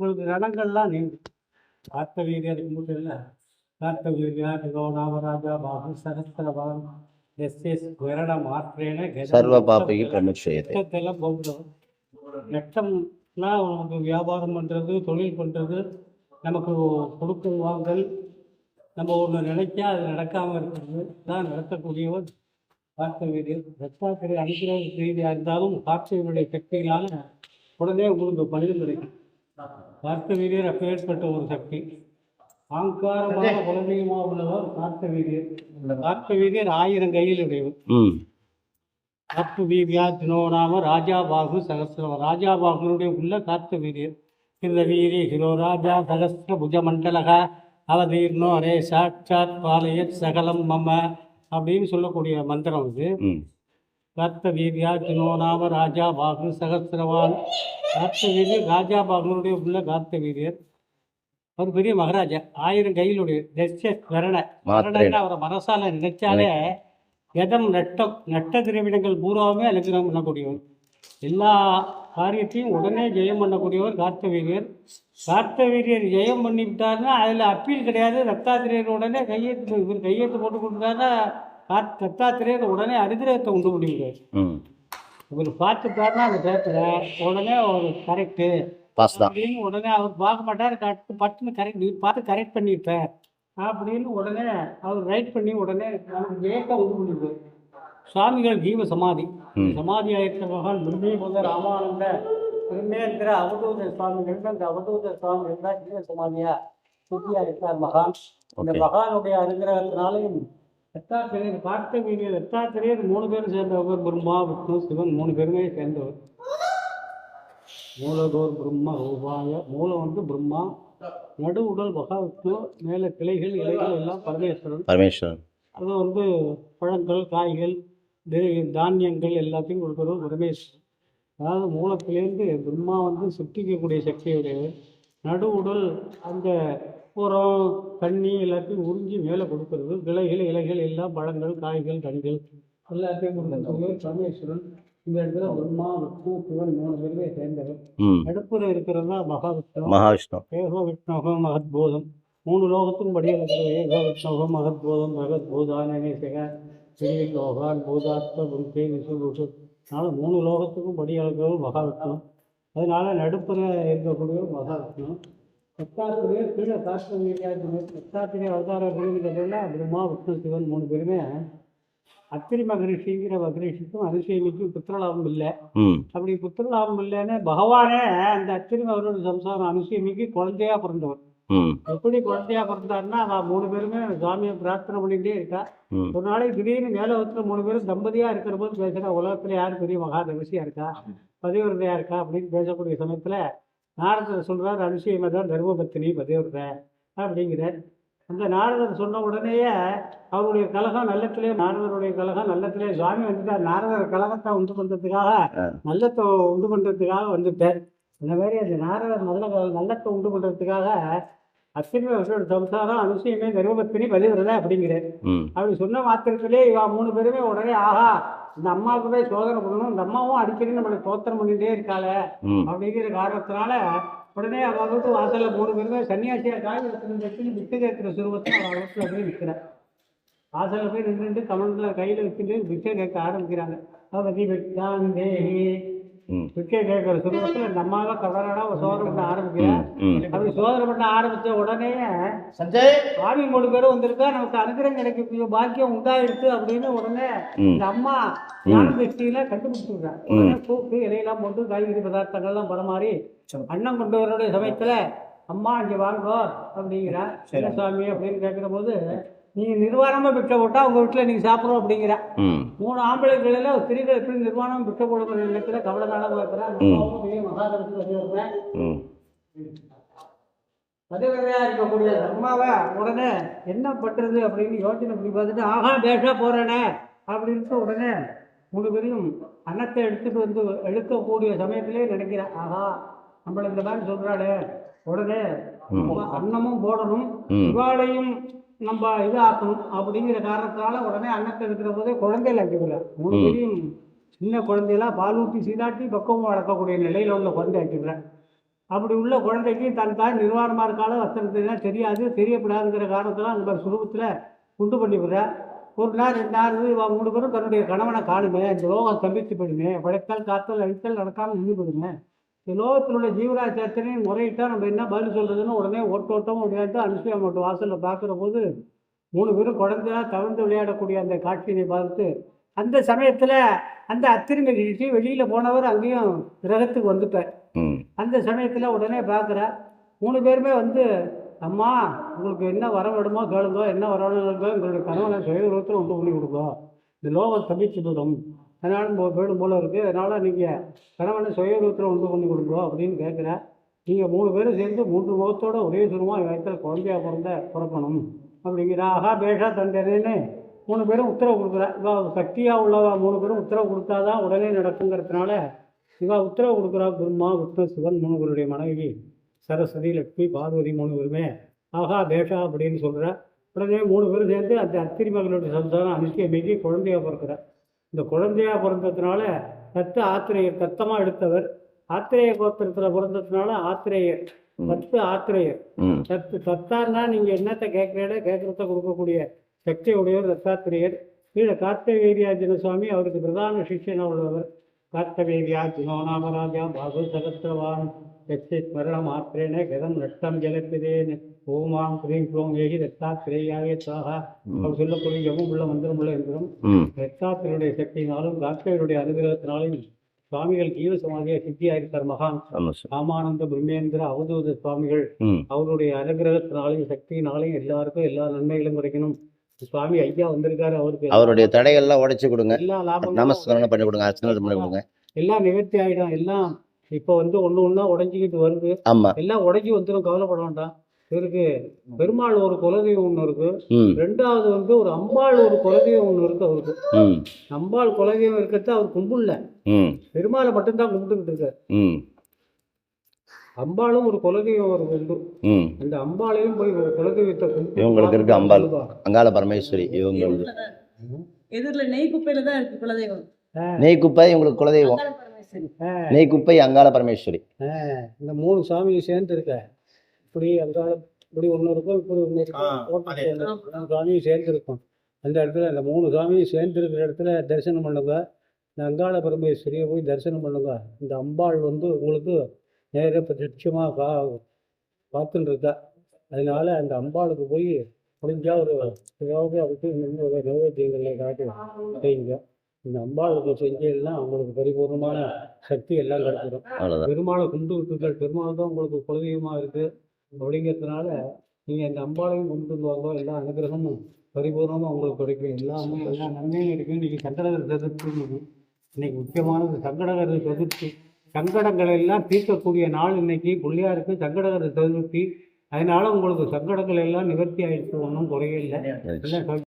உங்களுக்கு ரணங்கள்லாம் நீங்க காத்த வீரியர் இல்லை காத்த வீரியா திகோ நாமராஜா பாகு சகஸ்திரபான் எஸ் எஸ் விரண மாற்றேன சர்வ பிரமுட்சயத்தை நஷ்டத்தெல்லாம் போகிறோம் நஷ்டம்னா நமக்கு வியாபாரம் பண்ணுறது தொழில் பண்ணுறது நமக்கு கொடுக்கல் வாங்கல். நம்ம ஒன்று நினைச்சா அது நடக்காமல் இருக்கிறது. தான் நடத்தக்கூடியவர் பார்த்த வீரியர் தத்தாத்திரை அனுகிரக ரீதியாக இருந்தாலும் பார்த்தவருடைய சக்தியினால உடனே உங்களுக்கு பலன் கிடைக்கும். பார்த்த வீரியர் அப்பேற்பட்ட ஒரு சக்தி. ஆங்காரமாக குழந்தையுமாக உள்ளவர் பார்த்த வீரியர். பார்த்த வீரியர் ஆயிரம் கையில் உடையவர் ம். காத்து வீரியா தினோ நாம ராஜா பாகு சகசிரம் ராஜா பாகுனுடைய உள்ள காத்து வீரியர். இந்த வீரி ஹிரோ ராஜா சகசிர புஜமண்டலக. அவதீர்ணோ அரே சாட்சாத் பாலயத் சகலம் மம அப்படின்னு சொல்லக்கூடிய மந்திரம் இது ம் காத்த வீரியா தினோ நாம ராஜா பாகு சகசிரவான் காத்த வீரியர் ராஜா பாகுனுடைய உள்ள காத்த வீரியர் அவர் பெரிய மகாராஜா. ஆயிரம் கையிலுடைய மாத்திரை கரணன்னா அவரை மனசால நினைச்சாலே எதம் நட்டம் நட்ட திரவிடங்கள் பூராவுமே அனுகிரகம் பண்ணக்கூடியவர். எல்லா காரியத்தையும் உடனே ஜெயம் பண்ணக்கூடியவர் கார்த்தவீரியர் கார்த்தவீரியர் ஜெயம் பண்ணிவிட்டாருன்னா அதில் அப்பீல் கிடையாது. தத்தாத்திரேயர் உடனே கையெழுத்து இவர் கையெழுத்து போட்டு கொடுத்தாருன்னா தத்தாத்திரேயர் உடனே அனுகிரகத்தை உண்டு பண்ணிவிடுவார் ம். இவர் பார்த்துட்டாருன்னா அந்த டேத்தில் உடனே ஒரு கரெக்டு அப்படின்னு உடனே அவர் பார்க்க மாட்டார் கட்டு பட்டுன்னு கரெக்ட் நீ பார்த்து கரெக்ட் பண்ணியிருப்பேன் அப்படின்னு உடனே அவர் ரைட் பண்ணி உடனே ஏக்கம் உண்டு பண்ணிடுவார். சுவாமிகள் ஜீவ சமாதி. சமாதி ஆயிருக்க மகான் முன்னே முதல் ராமானந்த திருநேந்திர அவதூத சுவாமிகள் அந்த அவதூத சுவாமிகள் தான் ஜீவ சமாதியா சுத்தியா இருக்கிறார் மகான். இந்த மகானுடைய அனுகிரகத்தினாலையும் தத்தாத்திரேயர் பார்த்த தத்தாத்திரேயர் மூணு பேரும் சேர்ந்தவர் பிரம்மா விஷ்ணு சிவன் மூணு பேருமே சேர்ந்தவர். மூலதோர் பிரம்ம ரூபாய மூலம் வந்து பிரம்மா நடு உடல் மகாவிஷ்ணு மேலே கிளைகள் இலைகள் எல்லாம் பரமேஸ்வரன். பரமேஸ்வரன். அது வந்து பழங்கள் காய்கள் தானியங்கள் எல்லாத்தையும் கொடுக்குறவர் பரமேஸ்வரன். அதாவது மூலத்திலேருந்து பிரம்மா வந்து சுத்திக்கக்கூடிய சக்தியுடையவர். நடு உடல் அந்த உரம் தண்ணி எல்லாத்தையும் உறிஞ்சி மேலே கொடுக்கறது கிளைகள் இலைகள் எல்லாம் பழங்கள் காய்கள் கனிகள். எல்லாத்தையும் கொடுக்கறது பரமேஸ்வரன் இந்த இடத்துல பிரம்மா விஷ்ணு சிவன் மூணு பேருமே சேர்ந்தவர். நடுப்புற இருக்கிறது தான் மகாவிஷ்ணு. மகாவிஷ்ணு. ஏகோ விஷ்ணோகோ மகத்போதம். மூணு லோகத்துக்கும் படியில் இருக்கிற ஏகோ விஷ்ணோகோ மகத்போதம் மகத்பூதானேசக திரியில் லோகான் பூதாத்ம புருஷே விசுபுஷு அதனால மூணு லோகத்துக்கும் படி அளக்கிறவர் மகாவிஷ்ணு. அதனால நடுப்புற இருக்கக்கூடிய மகாவிஷ்ணு. சத்தாத்திரே கீழே சாஸ்திரம் சத்தாத்திரே அவதார குருங்கிறதுல பிரம்மா விஷ்ணு சிவன் மூணு பேருமே. அத்திரி மகரிஷிங்கிற மகரிஷிக்கும் அனுசேமிக்கும் புத்திரலாபம் இல்லை. அப்படி புத்திரலாபம் இல்லைன்னு பகவானே அந்த அத்திரி அவரோட சம்சாரம் அனுசேமிக்கு குழந்தையா பிறந்தவர். எப்படி குழந்தையா பிறந்தாருன்னா அவன் மூணு பேருமே சுவாமியை பிரார்த்தனை பண்ணிக்கிட்டே இருக்கா. ஒரு நாளைக்கு திடீர்னு மேலே வந்து மூணு பேரும் தம்பதியா இருக்கிற போது பேசுகிறா உலகத்துல யார் பெரிய மகா ரகசியா இருக்கா பதிவிரதையா இருக்கா? அப்படின்னு பேசக்கூடிய சமயத்துல நாரதர் சொல்றார் அனுசயமை தான் தர்மபத்தினி பதிவிரத அப்படிங்கிறார். அந்த நாரதர் சொன்ன உடனேயே அவருடைய கலகம் நல்லத்திலே நாரதருடைய கலகம் நல்லத்திலே சுவாமி வந்துட்டார். நாரதர் கலகத்தை உண்டு பண்றதுக்காக ஆ. நல்லத்தை உண்டு பண்றதுக்காக வந்துட்டார். இந்த மாதிரி அந்த நாரதர் நல்ல நல்லத்தை உண்டு பண்றதுக்காக அத்திரி வருஷோட சம்சாரம் அனுசயமே தர்மபத்தினி பதிவிரத அப்படிங்கிறார். அப்படி சொன்ன மாத்திரத்திலே இவா மூணு பேருமே உடனே ஆஹா இந்த அம்மாவுக்கு போய் சோதனை பண்ணணும். இந்த அம்மாவும் அடிக்கடி நம்மளுக்கு சோத்திரம் பண்ணிட்டே இருக்காளே அப்படிங்கிற காரணத்தினால உடனே அவ வீட்டு வாசல்ல மூணு பேருமே சன்னியாசியா காய் எடுத்துன்னு வச்சு விட்டு கேட்கிற சுருவத்தை அவ வீட்டுல போய் நிற்கிறேன் வாசல்ல போய் நின்றுட்டு கமலத்தில் கையில வச்சுட்டு பிச்சை கேட்க ஆரம்பிக்கிறாங்க. அவதி வெட்டான் தேகி ம் பிச்சை கேட்கிற சுருவத்தில் இந்த அம்மாவை கடனாடா ஒரு சோதனை பண்ண ஆரம்பிக்கிறேன் அப்படி சோதனை பண்ண ஆரம்பிச்ச உடனே சஞ்சய். சாமி மூணு பேரும் வந்திருக்கா? நமக்கு அனுகிரகம் கிடைக்கக்கூடிய பாக்கியம் உண்டாயிடுச்சு அப்படின்னு உடனே இந்த அம்மா ஞான திருஷ்டியில. உடனே கூப்பிட்டு இலையெல்லாம் போட்டு காய்கறி பதார்த்தங்கள்லாம் பரமாறி அண்ணன் கொண்டு வரக்கூடிய சமயத்துல அம்மா இங்க வாங்கோ அப்படிங்கிறா. சரி. என்ன சுவாமி அப்படின்னு கேட்கிற போது நீங்க நிர்வாணமா பிச்சை போட்டா உங்க வீட்டுல நீங்க சாப்பிடுறோம் அப்படிங்கிற. மூணு ஆம்பளைகளில் ஸ்திரீகள் எப்படி நிர்வாணம் பிச்சை போடுற நிலத்துல கவலை நாளாக இருக்கிறேன் மகாதரத்தில் ம். பதிவரையா இருக்கக்கூடிய அம்மாவை உடனே என்ன பண்றது அப்படின்னு யோசனை பண்ணி பார்த்துட்டு ஆஹா பேஷா போறேனே அப்படின்ட்டு உடனே மூணு பேரையும் அன்னத்தை எடுத்துட்டு வந்து எடுக்கக்கூடிய சமயத்திலே நினைக்கிறேன் ஆஹா நம்மள இந்த மாதிரி சொல்றாளே. உடனே அன்னமும் போடணும். இவாளையும் நம்ம இது ஆக்கணும் அப்படிங்கிற காரணத்தால உடனே அன்னத்தை எடுக்கிற போதே குழந்தையில வைக்கக்கூடாது மூணு ம். பேரையும் சின்ன குழந்தையெல்லாம் பால் ஊட்டி சீதாட்டி பக்குவம் வளர்க்கக்கூடிய நிலையில உள்ள குழந்தை வைக்கிறேன் அப்படி உள்ள குழந்தைக்கு தன் தாய் நிர்வாணமாக இருக்கால வஸ்திரத்துனா தெரியாது தெரியப்படாதுங்கிற காரணத்தில் அந்த சுரூபத்தில் உண்டு பண்ணிவிடுற ஒரு நாள் ரெண்டு நாள் மூணு பேரும் தன்னுடைய கணவனை காணுமே இந்த லோகம் ஸ்தம்பித்து போயிடுமே படைத்தல் காத்தல் அழித்தல் நடக்காமல் நின்று போயிடுமே. இந்த லோகத்தில் உள்ள ஜீவராசி அத்தனையும் முறையிட்டால் நம்ம என்ன பதில் சொல்கிறதுன்னு உடனே ஓட்டோட்டம் விளையாட்டு அனுஷ்டியா மட்டும் வாசலில் பார்க்குற போது மூணு பேரும் குழந்தையா தவழ்ந்து விளையாடக்கூடிய அந்த காட்சியினை பார்த்து அந்த சமயத்தில் அந்த அத்திரி நிகழ்ச்சி வெளியில் போனவர் அங்கேயும் கிரகத்துக்கு வந்துட்டார். அந்த சமயத்தில் உடனே பார்க்குறா மூணு பேருமே வந்து அம்மா உங்களுக்கு என்ன வர வேணுமோ கேளுங்க என்ன வரணும் எங்களுடைய கணவனை சுயரூபத்தில் உண்டு பண்ணி கொடுங்க. இந்த லோகம் தப்பிச்சு போடும் அதனால வேணும் போல இருக்குது அதனால் நீங்கள் கணவனை சுயரூபத்தில் உண்டு பண்ணி கொடுங்க அப்படின்னு கேட்குறேன் நீங்கள் மூணு பேரும் சேர்ந்து மூன்று முகத்தோட ஒரே சுரமாக வயத்தில் குழந்தையா பிறந்த பிறக்கணும். அப்படிங்கிற ஆகா பேஷா தந்தேன்னு மூணு பேரும் உத்தரவு கொடுக்குறேன். இவா சக்தியாக உள்ளவா? மூணு பேரும் உத்தரவு கொடுத்தாதான் உடனே நடக்குங்கிறதுனால இவா உத்தரவு கொடுக்குறா பிரம்மா விஷ்ணு சிவன் மூணுவருடைய மனைவி சரஸ்வதி லட்சுமி பார்வதி மூணுவருமே ஆகா பேஷா அப்படின்னு சொல்கிறேன் உடனே மூணு பேரும் சேர்ந்து அந்த அத்திரி மகளுடைய சம்சாரம் அனுஷ்டியை மீறி குழந்தையாக பிறக்கிறேன். இந்த குழந்தையா பிறந்ததுனால தத்து ஆத்திரேயர் தத்தமாக எடுத்தவர். ஆத்திரேய கோத்திரத்தில் பிறந்ததுனால ஆத்திரேயர். தத்து ஆத்திரேயர். ம். தத்து தத்தான்னா நீங்கள் என்னத்தை கேட்குறீங்களோ கேட்குறத கொடுக்கக்கூடிய சக்தி உடையவர் தத்தாத்திரேயர். கீழே கார்த்தவேரியாஜன சுவாமி அவருக்கு பிரதான சிஷ்யனாக உள்ளவர். கார்த்தவேரியாஜனோ நாமராஜா பாகு சகஸ்திரவான் ஸ்மரண மாத்திரேன கதம் ரத்தம் ஜலப்பிதேன் ஓமாம் கிரீம் க்ளோம் ஏகி ரத்தாத்திரேயாவே சாகா அவர் சொல்லக்கூடிய எவும் உள்ள மந்திரம் உள்ள என்றும் ம் ரத்தாத்திரனுடைய சக்தியினாலும் கார்த்தவருடைய அனுகிரகத்தினாலும் சுவாமிகள் ஜீவ சமாதியாக சித்தியாயிருக்கார் மகான் ராமானந்த பிரம்மேந்திர அவதூத சுவாமிகள் அவருடைய அனுகிரகத்தினாலையும் சக்தியினாலையும் எல்லாருக்கும் எல்லா நன்மைகளும் கிடைக்கணும் சுவாமி ஐயா வந்திருக்காரு அவருக்கு அவருடைய தடைகள்லாம் உடைச்சு கொடுங்க எல்லா லாபங்களும் நமஸ்காரம் பண்ணி கொடுங்க அர்ச்சனை பண்ணி கொடுங்க எல்லாம் நிவர்த்தி ஆகிடும் எல்லாம் இப்போ வந்து ஒன்று ஒன்றா உடஞ்சிக்கிட்டு வருது. ஆமாம் எல்லாம் உடஞ்சி வந்துடும் கவலைப்பட வேண்டாம். இவருக்கு பெருமாள் ஒரு குலதெய்வம் ஒன்று இருக்கு. ரெண்டாவது வந்து ஒரு அம்பாள் ஒரு குலதெய்வம் ஒன்று இருக்கு அவருக்கு. அம்பாள் குலதெய்வம் இருக்கிறத அவர் கும்பிடல. பெருமாளை மட்டும்தான் கும்பிட்டுக்கிட்டு இருக்காரு. அம்பாளும் ஒரு குலதெய்வம் ஒரு உண்டு. அந்த அம்பாளையும் போய் ஒரு குலதெய்வத்தை கும்பிட்டு இவங்களுக்கு இருக்கு அம்பாள். அங்காள பரமேஸ்வரி இவங்க வந்து எதிரில நெய் குப்பையில தான் இருக்கு குலதெய்வம். நெய் குப்பை இவங்களுக்கு குலதெய்வம். நெய் குப்பை அங்காள பரமேஸ்வரி. இந்த மூணு சாமியும் சேர்ந்து இருக்க. இப்படி அந்த இப்படி ஒன்று இருக்கும் இப்படி ஒன்று இருக்கும். சாமியும் சேர்ந்து இருக்கும். அந்த இடத்துல அந்த மூணு சாமியும் சேர்ந்து இருக்கிற இடத்துல தரிசனம் பண்ணுங்க. இந்த அங்காள பரமேஸ்வரியை போய் தரிசனம் பண்ணுங்க. இந்த அம்பாள் வந்து உங்களுக்கு நேர பிரத்யட்சமாக கா பார்த்துட்டு இருக்கா அதனால அந்த அம்பாளுக்கு போய் முடிஞ்சா ஒரு யோகா விட்டு நின்று காட்டி செய்யுங்க. இந்த அம்பாளுக்கு செஞ்சீங்கன்னா உங்களுக்கு பரிபூர்ணமான சக்தி எல்லாம் கிடைச்சிடும் பெருமாளை கும்பிட்டு விட்டுருக்காள் பெருமாள் தான் உங்களுக்கு குலதெய்வமாக இருக்குது அப்படிங்கிறதுனால நீங்கள் இந்த அம்பாளையும் கொண்டு வாங்க எல்லா அனுகிரகமும் பரிபூர்ணமாக உங்களுக்கு கிடைக்கும். எல்லாமே எல்லா நன்மையும் இருக்குது இன்றைக்கி சங்கடகர் சதுர்த்தி இன்னைக்கு முக்கியமானது சங்கடகர் சதுர்த்தி. சங்கடங்களை எல்லாம் தீர்க்கக்கூடிய நாள் இன்னைக்கு. பிள்ளையாருக்கு சங்கடகர் சதுர்த்தி. அதனால உங்களுக்கு சங்கடங்கள் எல்லாம் நிவர்த்தி ஆயிடுச்சு ஒன்றும் குறையில்லை எல்லாம்